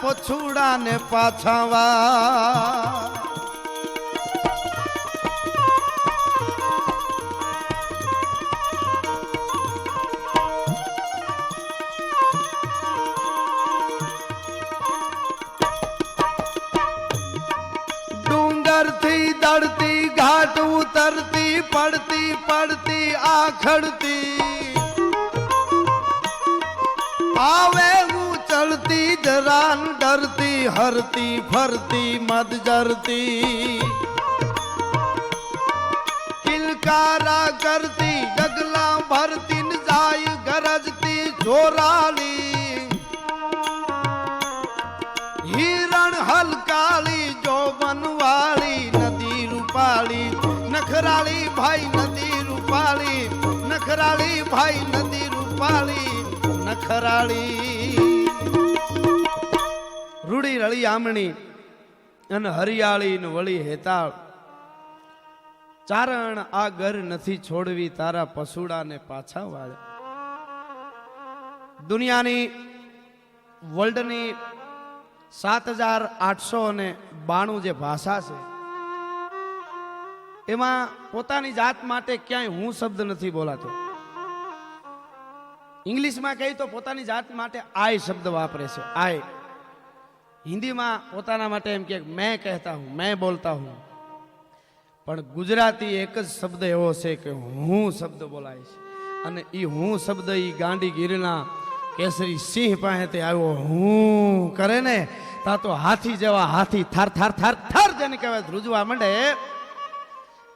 તારા પછુડાને પાછાવા ફરતી મત જરતી. કિલકારા કરતી ડગલા ભરતી જાય ગરજતી જોરાલી. હિરણ હલકાળી જો બનવાળી નદી રૂપાળી, નખરાળી ભાઈ, નદી રૂપાળી, નખરાળી ભાઈ, નદી રૂપાળી, નખરાળી. રૂડી રળી આમણી અને હરિયાળી વળી હેતાળ. ચારણ આ ઘર નથી છોડવી, તારા પશુડાને પાછા વાળે. દુનિયાની વર્લ્ડની સાત હજાર આઠસો અને બાણું જે ભાષા છે, એમાં પોતાની જાત માટે ક્યાંય હું શબ્દ નથી બોલાતો. ઇંગ્લિશમાં કહી તો પોતાની જાત માટે આય શબ્દ વાપરે છે, આય. હિન્દીમાં પોતાના માટે એમ કે, મેં કહેતા હું, મેં બોલતા હું. પણ ગુજરાતી એક જ શબ્દ એવો છે કે હું શબ્દ બોલાય છે. અને એ હું શબ્દ એ ગાંડી ગીરના કેસરી સિંહ પાસેથી આવ્યો, હું કરે ને? તા તો હાથી જેવા હાથી થાર થાર થાર થાર જેને કહેવાય ધ્રુજવા માંડે.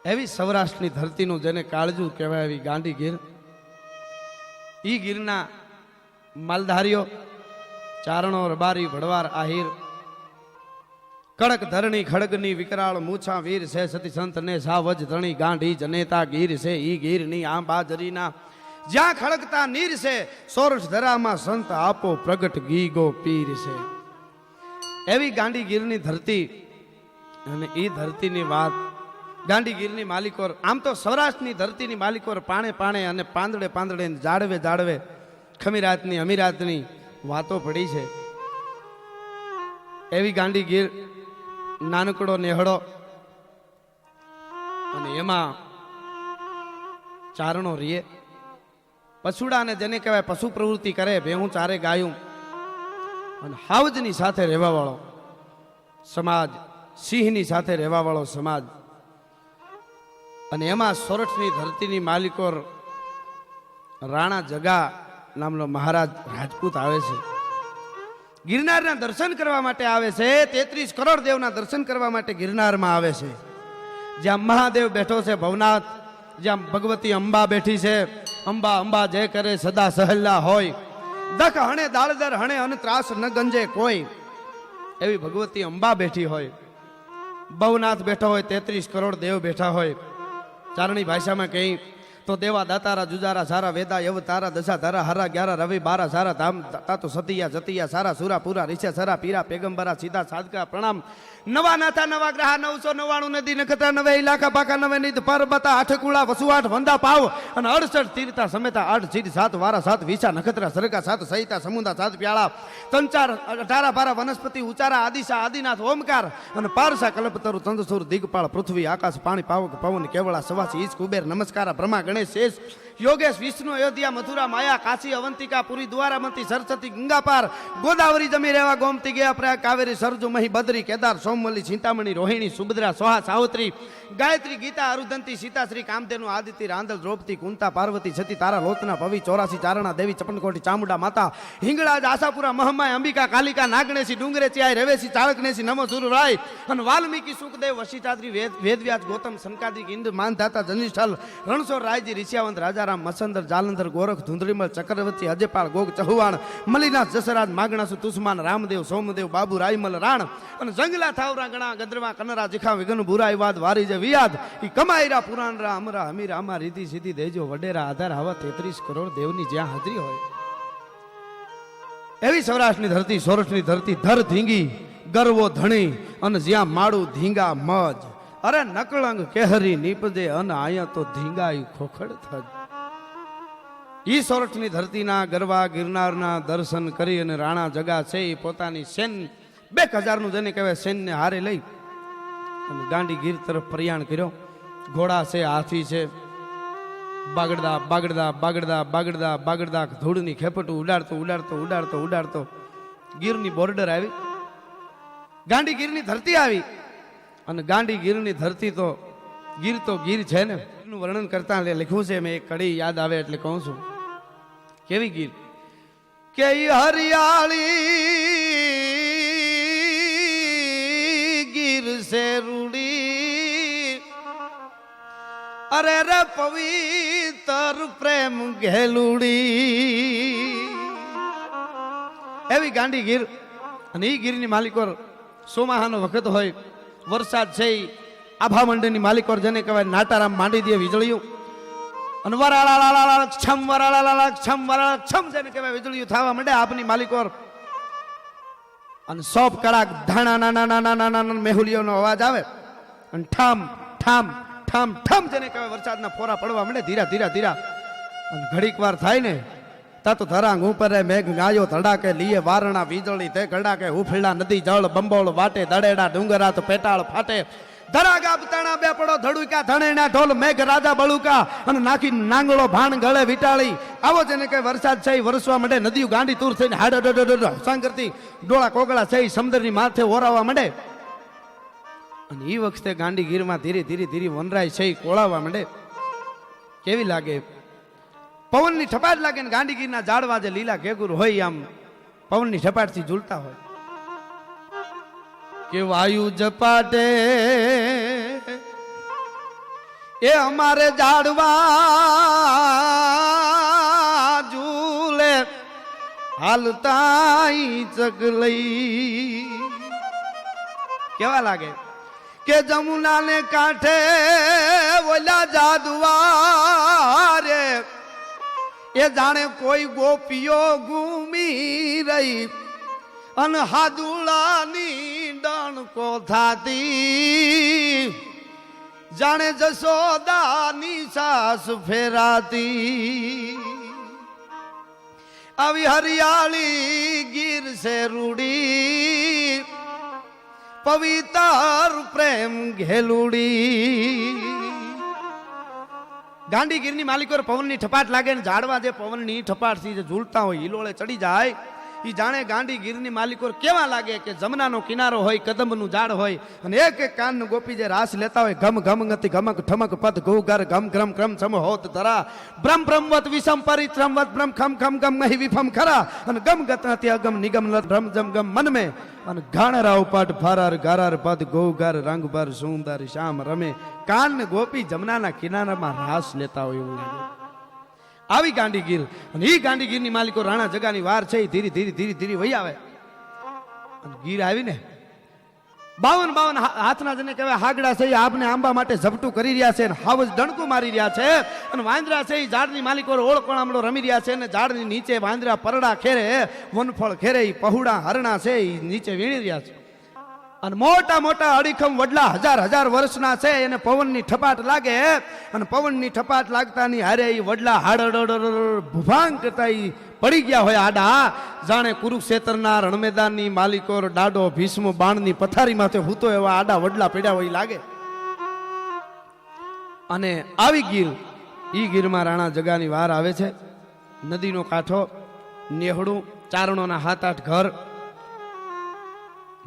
એવી સૌરાષ્ટ્રની ધરતીનું જેને કાળજું કહેવાય એવી ગાંડી ગીર. ઈ ગીરના માલધારીઓ ચારણો રબારી ભડવાર આહિર. કડક ધરણી ખડગની વિકરાળ મૂછા વીર છે સતી સંત ને સાવજ ધણી ગાંધી જનેતા ગીર છે ઈ ગીરની બાજરીના જ્યાં ખડકતા નીર છે, સોરઠ ધરામાં સંત આપો પ્રગટ ગીગો પીર છે. એવી ગાંડી ગીરની ધરતી અને એ ધરતીની વાત. ગાંડી ગીરની માલિકોર, આમ તો સૌરાષ્ટ્રની ધરતીની માલિકોર પાણે પાણે અને પાંદડે પાંદડે જાડવે જાડવે ખમીરાતની અમીરાતની વાતો પડી છે. એવી ગાંડી ગીર, નાનકડો નેહડો અને એમાં ચારણો રીએ. પશુડાને જેને કહેવાય પશુ પ્રવૃત્તિ કરે, ભેહું ચારે ગાયું. અને હાવજની સાથે રહેવાવાળો સમાજ, સિંહની સાથે રહેવાવાળો સમાજ. અને એમાં સોરઠની ધરતીની માલિકો રાણા જગા નામનો મહારાજ રાજપૂત આવે છે. ગિરનારના દર્શન કરવા માટે આવે છે. તેત્રીસ કરોડ દેવના દર્શન કરવા માટે ગિરનારમાં આવે છે. જ્યાં મહાદેવ બેઠો છે ભવનાથ, જ્યાં ભગવતી અંબા બેઠી છે. અંબા અંબા જય કરે સદા સહેલા હોય. દખ હણે, દાળદર હણે, અને ત્રાસ ન ગંજે કોઈ. એવી ભગવતી અંબા બેઠી હોય. ભવનાથ બેઠો હોય, તેત્રીસ કરોડ દેવ બેઠા હોય. ચારણી ભાષામાં કહી તો દેવા દાતારા જુજારા સારા વેદા યવ તારા દશા ધારા હરા ગ્યારા રવિ બારા સારા ધામ તાતો સતિયા જતિયા સારા સુરા પૂરા રિષા સરા પીરા પેગંબરા સીધા સાધકા પ્રણામ. નવા નાથા, નવા ગ્રહ, નવસો નવાણું નદી નખતા નવે ઇલાકા પાકા નવે નિધ, પરબતા, આઠકુળા વસુઆઠ વંદા, પાવ અને અડસઠ તીર્થા સમેતા, આઠ ચીર સાત વારા, સાત વિસા નખત્રા, સરકા, સાત સહિતા, સમુદા, સાત પ્યાળા તંચાર અઢારા, બારા, વનસ્પતિ, ઉચારા, આદિશા, આદિનાથ, ઓમકાર અને પારસા, કલ્પતરુ, ચંદ્રસુર, દિગપાળ, પૃથ્વી, આકાશ, પાણી, પાવક, પવન, કેવળા, સવાસી ઈશ કુબેર, નમસ્કાર બ્રહ્મા ગણેશ શેષ યોગેશ, વિષ્ણુ, અયોધ્યા, મથુરા, માયા, કાશી, અવંતિકા, પુરી, દ્વારામંતી, સરસ્વતી, ગંગાપાર, ગોદાવરી જમી રહેવા ગોમતી ગયા. પ્રયાગ કાવેરી, સરજુ, મહી, બદ્રી, કેદાર સોમવલી ચિંતામણી રોહિણી, સુભદ્રા, સોહા, સાવત્રી, ગાયત્રી, ગીતા અરુદંતી સીતાશ્રી, કામધેનુ, આદિત્ય, રાંધલ, દ્રૌપદી, કુંતા, પાર્વતી સતી તારા, લોતના, પવિ, ચોરાસી, ચારણા, દેવી, ચપનકોટી, ચામુંડા, માતા, હિંગળાજ, આશાપુરા મહમાય અંબિકા, કાલિકા, નાગણેશી ડુંગરે ચાય રવેશી, ચાળકનેશી નમો સુરરાય અને વાલ્મીકી, સુખદેવ, વશીચાદ્રી, વેદ, વેદવ્યાસ, ગૌતમ સંકાદિક ઇન્દ્ર માનધાતા, જનિષ્ઠલ, રણછોડ, રાયજી, ઋષિયાવંત, રાજા રાજારામ મસંદર, જાલંધર, ગોરખ, ધુંધળીમલ, ચક્રવર્તી અજયપાળ ગોગ, ચહુવાણ, મલિનાથ, જસરાજ માગણાસુ તુસમાન, રામદેવ, સોમદેવ, બાબુ, રાયમલ, રાણ અને જંગલા થાવરા ગણા, ગંદરવા, કનરા, જીખા, વિઘન બુરાઈ વાદ, વારી જે વિયાદ, ઈ કમાઈરા પુરાણરા અમરા અમીર અમા રીતિ સીધી, દેજો, વડેરા, આધાર આવા તેત્રીસ કરોડ દેવની જ્યાં હાજરી હોય. એવી સૌરાષ્ટ્રની ધરતી સૌરાષ્ટ્રની ધરતી, ધર ધીંગી, ગરવો ધણી અને જ્યાં માળું ધીંગા મજ. અરે નકળંગ કેહરી, નીપજે અને અહીંયા તો ધીંગાઈ ખોખડ થજ. ઈ સોરઠની ધરતીના ગરવા ગિરનારના દર્શન કરી અને રાણા જગા છે એ પોતાની સેન બે હજારનું જેને કહેવાય સેનને હારે લઈ અને ગાંડી ગીર તરફ પ્રયાણ કર્યો. ઘોડા છે, હાથી છે, બાગડદા બાગડદા બાગડદા બાગડદા બાગડદા, ધૂળની ખેપટું ઉડાડતો ઉડાડતો ઉડાડતો ઉડાડતો. ગીરની બોર્ડર આવી. ગાંડી ગીરની ધરતી આવી. અને ગાંડી ગીરની ધરતી તો, ગીર તો ગીર છે ને. એનું વર્ણન કરતા લખ્યું છે, મેં એક કડી યાદ આવે એટલે કહું છું. કેવી ગીર કે હરિયાળી ગીર છે રૂડી. અરે રે પવિત્ર પ્રેમ ઘેલુડી. એવી ગાંડી ગીર. અને એ ગીરની માલિકોર સોમાહાનો વખત હોય. વરસાદ છે ઈ આભા મંડળની માલિકોર જેને કહેવાય નાટારામ માંડી દે વીજળીયું. અને વરાળા છમ વરાળા છમ વરાળા છમ જેને કહેવાય વીજળીયું થવા માંડે આપની માલિકોર અને સોપ કડાક ધાણા, નાના નાના નાના મેહુલીઓનો અવાજ આવે. અને ઠામ ઠામ ઠામ ઠામ જેને કહેવાય વરસાદના ફોરા પડવા માંડે ધીરા ધીરા ધીરા. અને ઘડીક વાર થાય ને, તા તો ધરાંગ ઉપર મેઘ ગાયો ધડાકે, લીએ વારણા વીજળી તે ગડાકે હુફળા નદી જળ, બંબોળ વાટે, દડેડા ડુંગરા તો પેટાળ ફાટે. ધરાગા બતાણા બે પડો ધડુકા ધણેના ઢોલ, મેઘ, રાજા, બળુકા અને નાખી નાંગળો, ભાણ, ગળે, વિટાળી. આવો જેને કઈ વરસાદ છે વરસવા માંડે. નદીઓ ગાંડી તૂર થઈને હાડ હસાં કરતી. ડોળા કોગળા છે સમુદ્રની માથે ઓરાવા માંડે. અને એ વખતે ગાંડી ગીરમાં ધીરે ધીરે ધીરે વનરાય છે કોળાવા માંડે. કેવી લાગે? પવનની ઠપાટ લાગે ને ગાંડીગીરના ઝાડવા જે લીલા ઘેગુર હોય આમ પવનની ઠપાટથી ઝૂલતા હોય. કે વાયુ જપાટે. એ અમારે ઝાડવા ઝૂલે હાલતાઈ ચગલઈ કેવા લાગે? કે જમુનાને કાંઠે ઓલા જાદુઆ રે. એ જાણે કોઈ ગોપીઓ ઘૂમી રહી. અન હાદુલાની જાણે જાણે જશોદાની સાસ ફેરાતી. આવી હરિયાળી ગીર છે રૂડી. પવિતર પ્રેમ ઘેલુડી. ગાંડી ગીરની માલિકો પવનની ઠપાટ લાગે ને ઝાડવા જે પવનની ઠપાટથી જે ઝૂલતા હોય, હિલોળે ચડી જાય. એ જાણે ગાંડી ગીરની માલિકો કેવા લાગે કે જમનાનો કિનારો હોય, કદમનું ઝાડ હોય, અને એક એક કાનનું ગોપી જે રાસ લેતા હોય ઘમ ઘમ નથી ઘમક ઠમક પદ ગૌ ગર ઘમ ઘમ ક્રમ સમ હોત ધરા. બ્રહ્મ બ્રહ્મવત વિષમ પરિશ્રમવત બ્રહ્મ ખમ ખમ ગમ નહીં વિફમ ખરા. અને ગમ ગત નથી અગમ નિગમ લત ભ્રમ જમ ગમ મન મે. અને ઘાણરા ઉપાટ ફારાર ગારાર પદ ગૌ ગર રંગ ભર સુંદર શ્યામ રમે. કાન ગોપી જમનાના કિનારામાં રાસ લેતા હોય એવું લાગે. આવી ગાંડીગીર અને એ ગાંડીગીરની માલિકો રાણા જગાની વાર છે ધીરે ધીરે ધીરે ધીરે વહી આવે. ગીર આવીને બાવન બાવન હાથના જેને કહેવાય હાગડા છે એ આપને આંબા માટે ઝપટું કરી રહ્યા છે અને હાવજ ડણકું મારી રહ્યા છે. અને વાંદરા છે એ ઝાડની માલિકો ઓળકોણ આમળો રમી રહ્યા છે અને ઝાડની નીચે વાંદરા પરડા ખેરે, વનફળ ખેરે એ પહુડા હરણા છે એ નીચે વીણી રહ્યા છે. અને મોટા મોટા અડીખમ વડલા હજાર હજાર વર્ષના છે, એને પવનની ઠપાટ લાગે. અને પવનની ઠપાટ લાગતાની હારે એ વડલા હાડ ભૂભાંગ કરતા એ પડી ગયા હોય આડા. જાણે કુરુક્ષેત્રના રણમેદાનની માલિકો ડાડો ભીષ્મ બાણની પથારી માથે હૂતો એવા આડા વડલા પડ્યા હોય લાગે. અને આવી ગીર, ઈ ગીરમાં રાણા જગાની વાર આવે છે. નદીનો કાંઠો, નેહડું, ચારણોના હાથ આઠ ઘર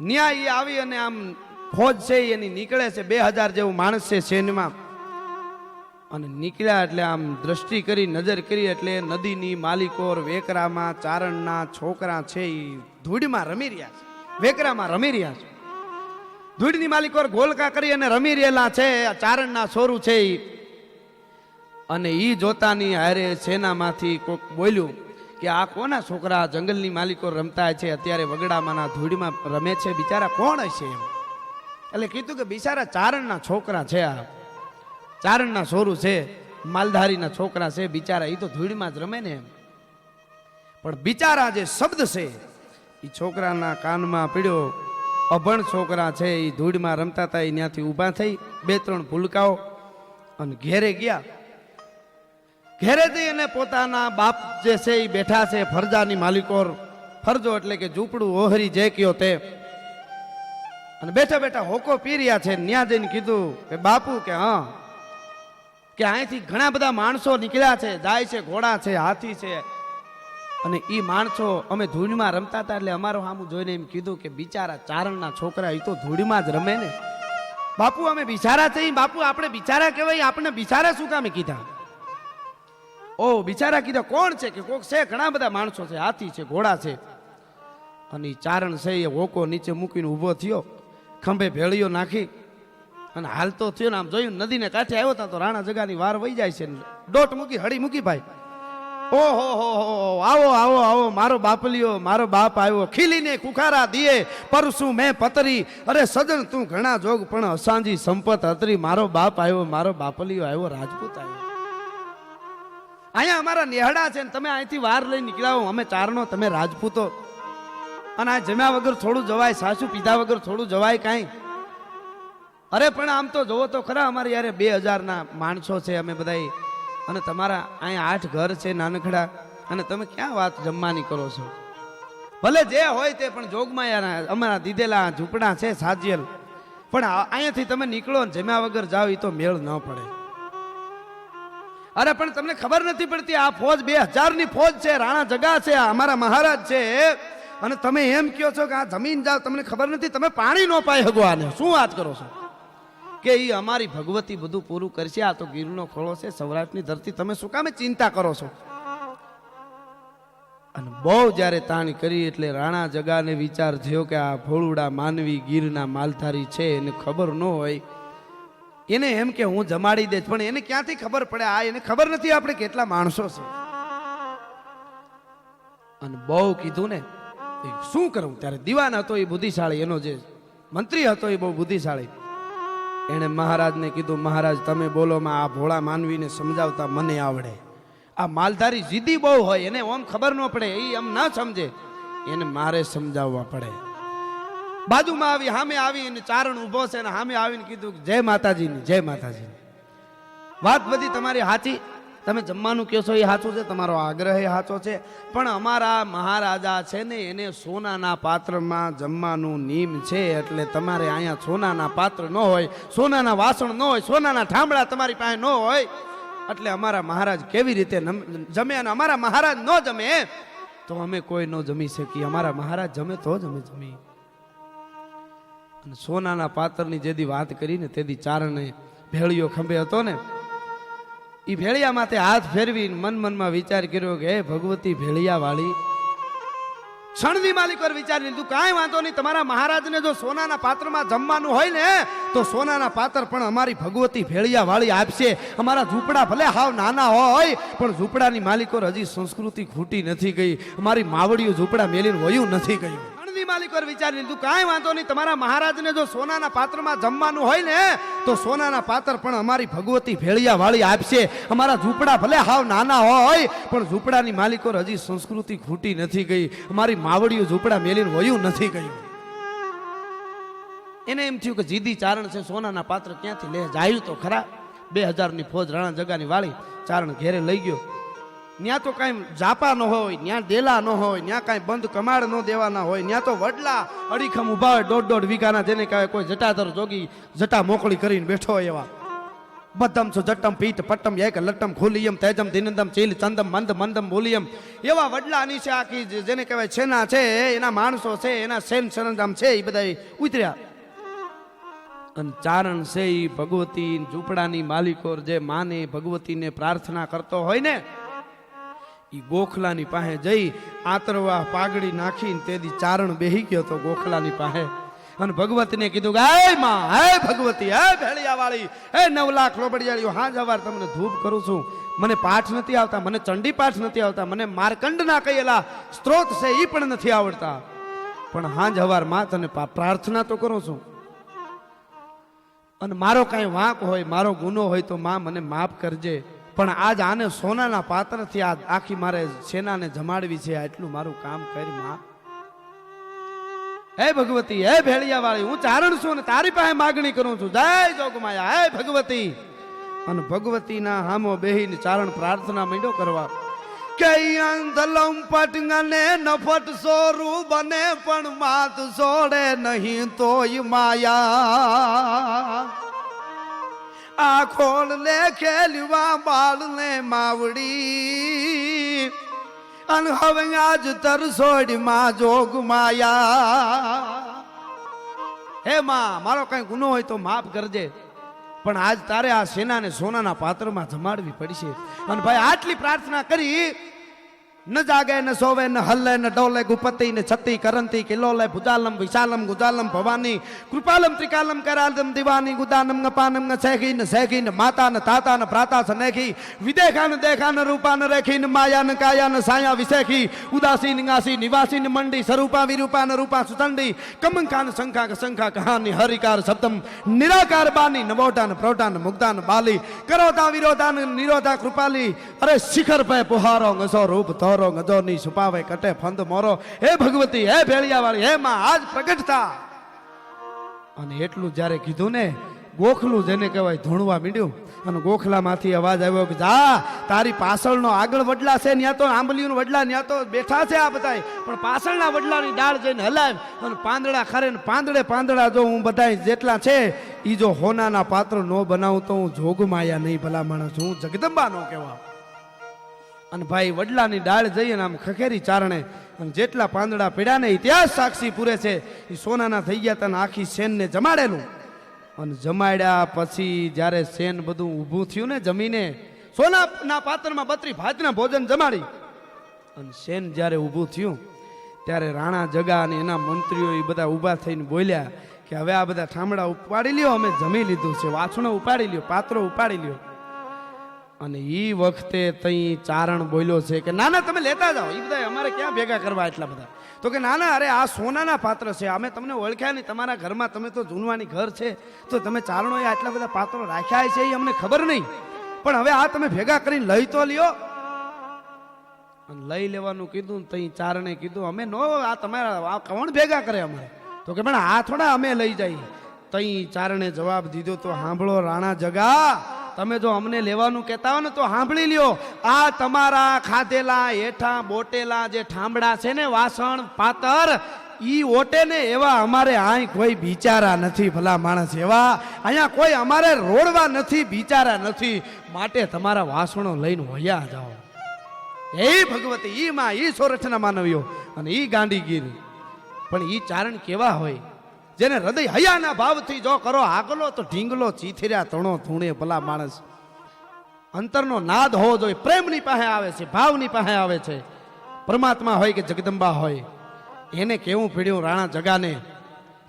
ન્યાય એ આવી અને આમ ફોજ છે એની નીકળે છે. બે હજાર જેવું માણસ છે સેનમાં. અને નીકળ્યા એટલે આમ દ્રષ્ટિ કરી, નજર કરી એટલે નદીની માલિકોર વેકરામાં ચારણના છોકરા છે એ ધૂળમાં રમી રહ્યા છે. વેકરામાં રમી રહ્યા છે. ધૂળની માલિકોર ગોલકા કરી અને રમી રહેલા છે. ચારણના છોરું છે એ અને એ જોતાની હારે સેનામાંથી કોક બોલ્યું કે આ કોના છોકરા જંગલની માલિકો રમતા છે, અત્યારે વગડામાંના ધૂળમાં રમે છે, બિચારા કોણ હશે એમ? એટલે કીધું કે બિચારા ચારણના છોકરા છે આ. ચારણના સોરું છે, માલધારીના છોકરા છે, બિચારા એ તો ધૂળમાં જ રમે ને એમ. પણ બિચારા જે શબ્દ છે એ છોકરાના કાનમાં પીડ્યો. અભણ છોકરા છે એ ધૂળમાં રમતા હતા એ ત્યાંથી ઊભા થઈ, બે ત્રણ ભૂલકાઓ, અને ઘેરે ગયા. ઘેરે જઈ પોતાના બાપ જે છે એ બેઠા છે, ફરજાની માલિકોર. ફરજો એટલે કે ઝૂંપડું ઓહરી જે કયો તે. અને બેઠા બેઠા હોકો પી રહ્યા છે, ન્યા જઈને કીધું કે, બાપુ, કે હા, કે અહીંથી ઘણા બધા માણસો નીકળ્યા છે, જાય છે, ઘોડા છે, હાથી છે. અને એ માણસો અમે ધૂળમાં રમતા હતા એટલે અમારો સામું જોઈને એમ કીધું કે, બિચારા ચારણના છોકરા એ તો ધૂળમાં જ રમે ને. બાપુ, અમે બિચારા છે બાપુ, આપણે બિચારા કહેવાય, આપણે બિચારા શું કામે કીધા? ઓ, બિચારા કીધા, કોણ છે? કે કોક છે, ઘણા બધા માણસો છે, હાથી છે, ઘોડા છે. અને ચારણ છે, એ હોકો નીચે મૂકીને ઊભો થયો, ખંભે ભેળીઓ નાખી. અને હાલતો થયો ને, આમ જોયું નદીને કાંઠે આવ્યો હતા તો રાણા જગાની વાર વહી જાય છે ડોટ મૂકી, હળી મૂકી ભાઈ. ઓહો હો હો આવો આવો આવો, મારો બાપલિયો મારો બાપ આવ્યો. ખીલીને કુખારા દિયે પરસું મેં પતરી. અરે સજન, તું ઘણા જોગ, પણ અસાંજી સંપત હતરી મારો બાપ આવ્યો, મારો બાપલિયો આવ્યો, રાજપૂત આવ્યો. અહીંયા અમારા નેહડા છે ને તમે અહીંથી વાર લઈ નીકળ્યા હો અમે ચારણો તમે રાજપૂતો. અને આ જમ્યા વગર થોડું જવાય, સાસુ પીધા વગર થોડું જવાય કાંઈ? અરે, પણ આમ તો જોવો તો ખરા, અમારે યારે બે હજારના માણસો છે અમે બધા અને તમારા અહીંયા આઠ ઘર છે નાનકડા અને તમે ક્યાં વાત જમવાની કરો છો? ભલે જે હોય તે, પણ જોગમાં યાર અમારા દીધેલા ઝૂંપડા છે સાજિયલ. પણ અહીંયાથી તમે નીકળો ને જમ્યા વગર જાઓ એ તો મેળ ન પડે. અરે, પણ તમને ખબર નથી પડતી, આ ફોજ બે હજારની ફોજ છે, રાણા જગા છે અમારા મહારાજ છે. અને તમે એમ કહો છો કે આ જમીન જાવ, તમને ખબર નથી, તમે પાણી નો પાઈ હગો આને. શું વાત કરો છો? કે એ અમારી ભગવતી બધું પૂરું કરશે, આ તો ગીરનો ખોળો છે સૌરાષ્ટ્રની ધરતી. તમે શું કામે ચિંતા કરો છો? અને બહુ જ્યારે તાણ કરી, એટલે રાણા જગાને વિચાર થયો કે આ ભોળુડા માનવી ગીરના માલધારી છે, એને ખબર ન હોય એને એમ કે હું જમાડી દઈશ, પણ એને ક્યાંથી ખબર પડે? આ એને ખબર નથી આપણે કેટલા માણસો છે. અને બહુ કીધું ને શું કરું? ત્યારે દીવાન હતો એ બુદ્ધિશાળી, એનો જે મંત્રી હતો એ બહુ બુદ્ધિશાળી. એણે મહારાજને કીધું, મહારાજ, તમે બોલોમાં આ ભોળા માનવીને સમજાવતા મને આવડે. આ માલધારી જીદી બહુ હોય, એને ઓમ ખબર ન પડે એ એમ ના સમજે. એને મારે સમજાવવા પડે. બાજુમાં આવી, સામે આવી અને ચારણ ઊભો છે અને સામે આવીને કીધું જય માતાજીની જય માતાજીની. વાત બધી તમારી સાચી. તમે જમવાનું કહો છો એ સાચું છે, તમારો આગ્રહ એ સાચો છે. પણ અમારા મહારાજા છે ને, એને સોનાના પાત્રમાં જમવાનું નિયમ છે એટલે તમારે અહીંયા સોનાના પાત્ર ન હોય, સોનાના વાસણ ન હોય, સોનાના ઠામડા તમારી પાસે ન હોય. એટલે અમારા મહારાજ કેવી રીતે જમે અને અમારા મહારાજ ન જમે? તો અમે કોઈ ન જમી શકીએ. અમારા મહારાજ જમે તો જ અમે જમીએ સોનાના પાત્રની જેદી વાત કરીને તેદી ચારણે ભેળિયો ખંભે હતો ને એ ભેળિયા માથે હાથ ફેરવી મન મનમાં વિચાર કર્યો કે, હે ભગવતી ભેળિયા વાળી ક્ષણની માલિક પર વિચારી લીધું કાંઈ વાંધો નહીં, તમારા મહારાજને જો સોનાના પાત્રમાં જમવાનું હોય ને, તો સોનાના પાત્ર પણ અમારી ભગવતી ભેળિયા વાળી આપશે. અમારા ઝૂંપડા ભલે હાવ નાના હોય, પણ ઝૂંપડાની માલિકો હજી સંસ્કૃતિ ખૂટી નથી ગઈ. અમારી માવડીઓ ઝૂંપડા મેલીને વયું નથી ગયું. ક્ષણની માલિક પર વિચારી લીધું કાંઈ વાંધો નહીં, તમારા મહારાજને જો સોનાના પાત્રમાં જમવાનું હોય ને, તો સોનાના પાત્ર પણ અમારી ભગવતી ભેળિયા વાળી આપશે. અમારા ઝૂંપડા ભલે હાવ નાના હોય, પણ ઝૂંપડાની માલિકો હજી સંસ્કૃતિ ખૂટી નથી ગઈ. અમારી માવડીઓ ઝૂંપડા મેલીને વયું નથી ગયું. એને એમ થયું કે જીદી ચારણ છે, સોનાના પાત્ર ક્યાંથી લે? જાયું તો ખરા. બે હજારની ફોજ રાણા જગાની વાળી ચારણ ઘેરે લઈ ગયો. ત્યાં તો કાંઈ જાપા ન હોય ત્યાં દેલા ન હોય ત્યાં કાંઈ બંધ કમાડ ન દેવાના હોય ત્યાં તો વડલા અડીખમ ઊભા હોય, દોઢ દોઢ વીઘાના જેને કહેવાય કોઈ જટાધર જોગી જટા મોકળી કરીને બેઠો હોય એવા. બધમ સુ જટ્ટમ પીઠ પટ્ટમ એક લટ્ટમ ખુલિયમ તેજમ દિનંદમ ચીલ ચંદમ મંદ મંદમ બોલિયમ. એવા વડલાની છે આખી જેને કહેવાય છેના છે, એના માણસો છે, એના સેન સરંજામ છે એ બધા ઉતર્યા. અને ચારણ છે એ ભગવતી ઝૂંપડાની માલિકોર જે માને ભગવતીને પ્રાર્થના કરતો હોય ને એ ગોખલાની પાસે જઈ આતરવા પાઘડી નાખીને તેથી ચારણ બેહી ગયો તો ગોખલાની પાસે. અને ભગવતીને કીધું કે, હે માં, હે ભગવતી, હે ભેળિયાવાળી, હે નવ લાખ લોબડિયાળીઓ, હા જવાર તમને ધૂપ કરું છું. મને પાઠ નથી આવતા, મને ચંડી પાઠ નથી આવતા, મને માર્કંડના કહેલા સ્ત્રોત છે એ પણ નથી આવડતા. પણ હાંજ હવારમાં તને પ્રાર્થના તો કરું છું. અને મારો કાંઈ વાંક હોય, મારો ગુનો હોય તો માં મને માફ કરજે. પણ આજ આને સોનાના પાત્રથી આ આખી મારે સેનાને જમાડવી છે આટલું મારું કામ કરી, માં. હે ભગવતી, હે ભેળિયા વાળી હું ચારણ છું અને તારી પાસે માગણી કરું છું. જય જોગમાયા. હે ભગવતી. અને ભગવતીના હામો બેહીને ચારણ પ્રાર્થના માંડ્યો કરવા. કે અંધલમ પટંગને નફટ સોરું બને, પણ માત સોડે નહીં તોય માયા. આ ખોલ લે ખેલવા બાળ ને માવડી. અને હવે આજ તરસોડી માં જોગ માયા. હે માં, મારો કઈ ગુનો હોય તો માફ કરજે. પણ આજ તારે આ સેનાને સોનાના પાત્રમાં જમાડવી પડશે. અને ભાઈ આટલી પ્રાર્થના કરી ન જાગે, ન સોવે, ન હલ્લે ન ડોલે, ગુપતિ, ને છતી, કરંતી, કિલોલે, ભુજાલમ, વિશાલમ, ગુજાલમ, ભવાની, કૃપાલમ, ત્રિકાલમ, કરાલમ, દિવાની, ગુદાનમ ન પાનમ ન સેખી ન સેખી ન માતા, ન તાતા, ન પ્રાતા સનેખી વિદેખા ન દેખા ન રૂપા, ન રેખી, ન માયા, ન કાયા, ન સાયા વિશેખી ઉદાસી નિગાસી નિવાસી, ન મંડી, સ્વરૂપા, વિરૂપા, ન રૂપા સુતંડી કમંકા, ન શંખા ક શંખા કહાની, હરિકાર, સપ્તમ, નિરાકાર, બાની નવોટા ન પ્રોટા ન મુગ્ધા, ન બાલી, કરોતા, વિરોધા, ન નિરોધા, કૃપાલી, અરે શિખર પે પુહારો ગસો રૂપ તોરો ગજો ની છુપાવે કટે ફંદ મોરો. હે ભગવતી, હે ભેળિયા વાળી હે માં, આજ પ્રગટ થા અને એટલું જ્યારે કીધું ને, ગોખલું જેને કહેવાય ધૂણવા મીડ્યું. અને ગોખલામાંથી અવાજ આવ્યો કે, જા, તારી પાછળનો આગળ વડલા છે ત્યાં તો આંબલીનું વડલા ત્યાં તો બેઠા છે આ બધાય. પણ પાછળના વડલાની ડાળ જઈને હલાવ અને પાંદડા ખરે ને પાંદડે પાંદડા જો હું બધાય જેટલા છે એ જો હોનાના પાત્ર નો બનાવું તો હું જોગમાયા નહીં ભલા માણસ, હું જગદંબા નો કહેવા અને ભાઈ વડલાની ડાળ જઈને આમ ખખેરી ચારણે અને જેટલા પાંદડા પીડ્યા ને ઇતિહાસ સાક્ષી પૂરે છે. એ સોનાના થઈ ગયા તને આખી સેનને જમાડેલું. અને જમાડ્યા પછી જ્યારે સેન બધું ઊભું થયું ને જમીને, સોનાના પાત્રમાં બત્રી ભાતના ભોજન જમાડી. અને સેન જ્યારે ઊભું થયું, ત્યારે રાણા જગા અને એના મંત્રીઓ એ બધા ઊભા થઈને બોલ્યા કે હવે આ બધા ઠામડા ઉપાડી લ્યો, અમે જમી લીધું છે, વાછણો ઉપાડી લ્યો, પાત્રો ઉપાડી લ્યો. અને એ વખતે તઈ ચારણ બોલ્યો છે કે ના ના તમે લેતા જાઓ. એ બધા અમારે ક્યાં ભેગા કરવા એટલા બધા? તો કે ના ના અરે આ સોનાના પાત્ર છે. અમે તમને ઓળખ્યા નહીં. તમારા ઘરમાં તમે તો જૂનવાની ઘર છે. તો તમે ચારણોએ આટલા બધા પાત્રો રાખ્યા છે એ અમને ખબર નહીં. પણ હવે આ તમે ભેગા કરીને લઈ તો લ્યો. અને લઈ લેવાનું કીધું તઈ ચારણે કીધું, અમે નો, આ તમારા, આ કોણ ભેગા કરે અમારે? તો કે, પણ આ થોડા અમે લઈ જઈએ. તઈ ચારણે જવાબ દીધો તો સાંભળો રાણા જગા. તમે જો અમને લેવાનું કહેતા હો ને તો સાંભળી લ્યો. આ તમારા ખાધેલા હેઠા બોટેલા જે ઠામડા છે ને વાસણ, પાતર, ઈ ઓટે ને એવા અમારે આય કોઈ બિચારા નથી ભલા માણસ એવા. અહીંયા કોઈ અમારે રોડવા નથી, બિચારા નથી. માટે તમારા વાસણો લઈને વયા જાઓ. એ ભગવતી, ઈ માં, ઈ સોરઠના માનવીઓ. અને ઈ ગાંડીગીરી પણ ઈ ચારણ કેવા હોય? જેને હૃદય હયાના ભાવથી જો કરો આગલો તો ઢીંગલો ચીથર્યા તણો ધૂણે ભલા માણસ. અંતરનો નાદ હોવો જોઈએ. પ્રેમની પાસે આવે છે, ભાવની પાસે આવે છે. પરમાત્મા હોય કે જગદંબા હોય. એને કેવું પીડ્યું રાણા જગાને?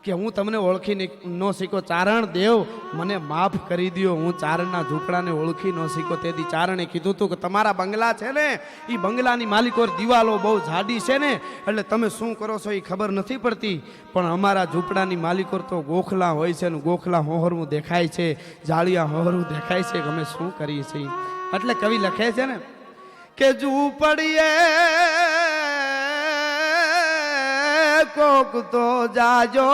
કે હું તમને ઓળખી ન શીખો. ચારણ દેવ, મને માફ કરી દ્યો. હું ચારણના ઝૂંપડાને ઓળખી ન શીખો. તેથી ચારણે કીધું હતું કે તમારા બંગલા છે ને એ બંગલાની માલિકો દિવાલો બહુ જાડી છે ને, એટલે તમે શું કરો છો એ ખબર નથી પડતી. પણ અમારા ઝૂંપડાની માલિકો તો ગોખલા હોય છે ને, ગોખલા હોહરવું દેખાય છે, જાળિયા હોહરવું દેખાય છે અમે શું કરીએ છીએ? એટલે કવિ લખે છે ને, કે ઝૂંપડીએ કોક તો જાજો.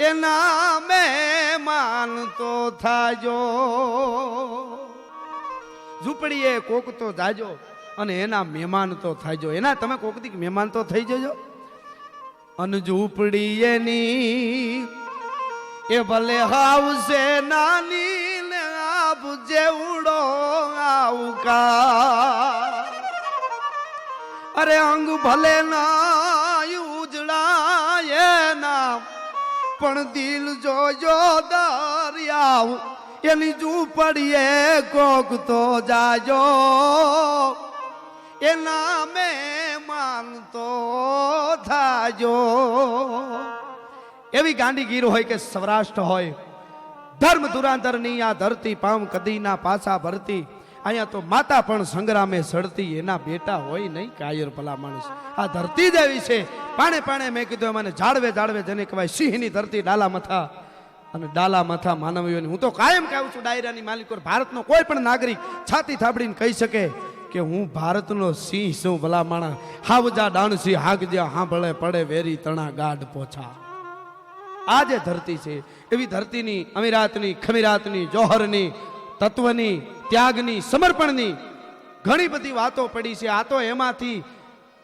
એના મહેમાન તો થાજો. ઝૂંપડીએ કોક તો જાજો અને એના મહેમાન તો થાજો. એના, તમે કોક દી મહેમાન તો થઈ જજો. અને ઝૂંપડી એની એ ભલે હાવશે નાની ને આપ જેવડો આવકા અરે અંગ ભલે ના ઉજળાય ના, પણ દિલ જોજો દરિયાવ એની ઝૂંપડીએ કોક તો જાજો. એના મેં માનતો થાજો. એવી ગાંડીગીર હોય કે સૌરાષ્ટ્ર હોય, ધર્મ ધુરાંધરની આ ધરતી પામ કદીના પાછા ભરતી અહીંયા તો માતા પણ સંગ્રામે સડતી એના બેટા હોય નહીં, કાયર ભલા માણસ. આ ધરતી જ છે. પાણે પાણે મેં કીધું મને જાળવે જાળવે, જેને કહેવાય સિંહની ધરતી, ડાલા મથા. અને ડાલા મથા માનવીઓની, હું તો કાયમ કહું છું, ડાયરાની માલિકો, ભારતનો કોઈ પણ નાગરિક છાતી થાબડીને કહી શકે કે હું ભારતનો સિંહ છું, ભલા માણા હાવજા ડાણસી હાગજા હાંભળે, પડે વેરી તણા ગાઢ પોછા. આ જે ધરતી છે, એવી ધરતીની, અમીરાતની, ખમીરાતની, જોહરની, તત્વની ત્યાગની, સમર્પણની ઘણી બધી વાતો પડી છે. આ તો એમાંથી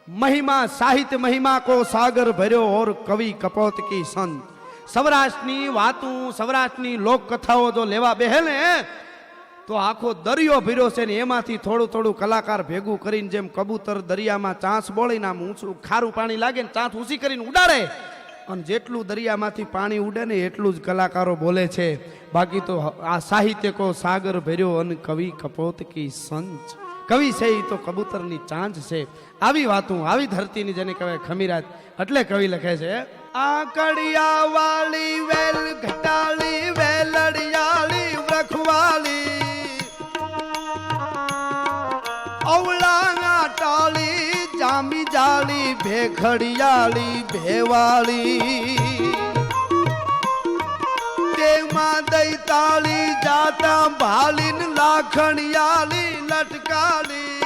મહિમા, સાહિત્ય મહિમા કો સાગર ભર્યો ઓર કવિ કપોત કી સંત. સૌરાષ્ટ્રની વાતું, સૌરાષ્ટ્રની લોકકથાઓ જો લેવા બેહે ને તો આખો દરિયો ભીરો છે ને એમાંથી થોડું થોડું કલાકાર ભેગું કરીને જેમ કબૂતર દરિયામાં ચાંસ બોળીને આમ ઊંચું ખારું પાણી લાગે ને ચાંચ ઊંચી કરીને ઉડાડે અને જેટલું દરિયામાંથી પાણી ઉડે ને એટલું જ કલાકારો બોલે છે. બાકી તો આ સાહિત્ય કો સાગર ભર્યો અને કવિ કપોત કી સંચ કવિ છે એ તો કબૂતરની ચાંચ છે. આવી વાતું આવી ધરતીની જેને કહેવાય ખમીરાત એટલે કવિ લખે છે, આ કડિયા વેલ ઘટાળી ભેખડિયાળી ભેવાળી. તેમાં દૈતાળી, જાતા ભાલીન લાખણિયાળી, લટકાળી.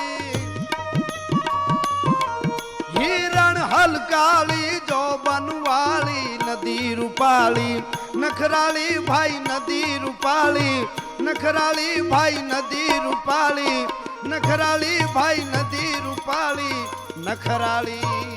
હિરણ હલકાળી જો બનવાળી નદી રૂપાળી. નખરાળી ભાઈ, નદી રૂપાળી. નખરાળી ભાઈ, નદી રૂપાળી. નખરાળી ભાઈ, નદી રૂપાળી. નખરાળી.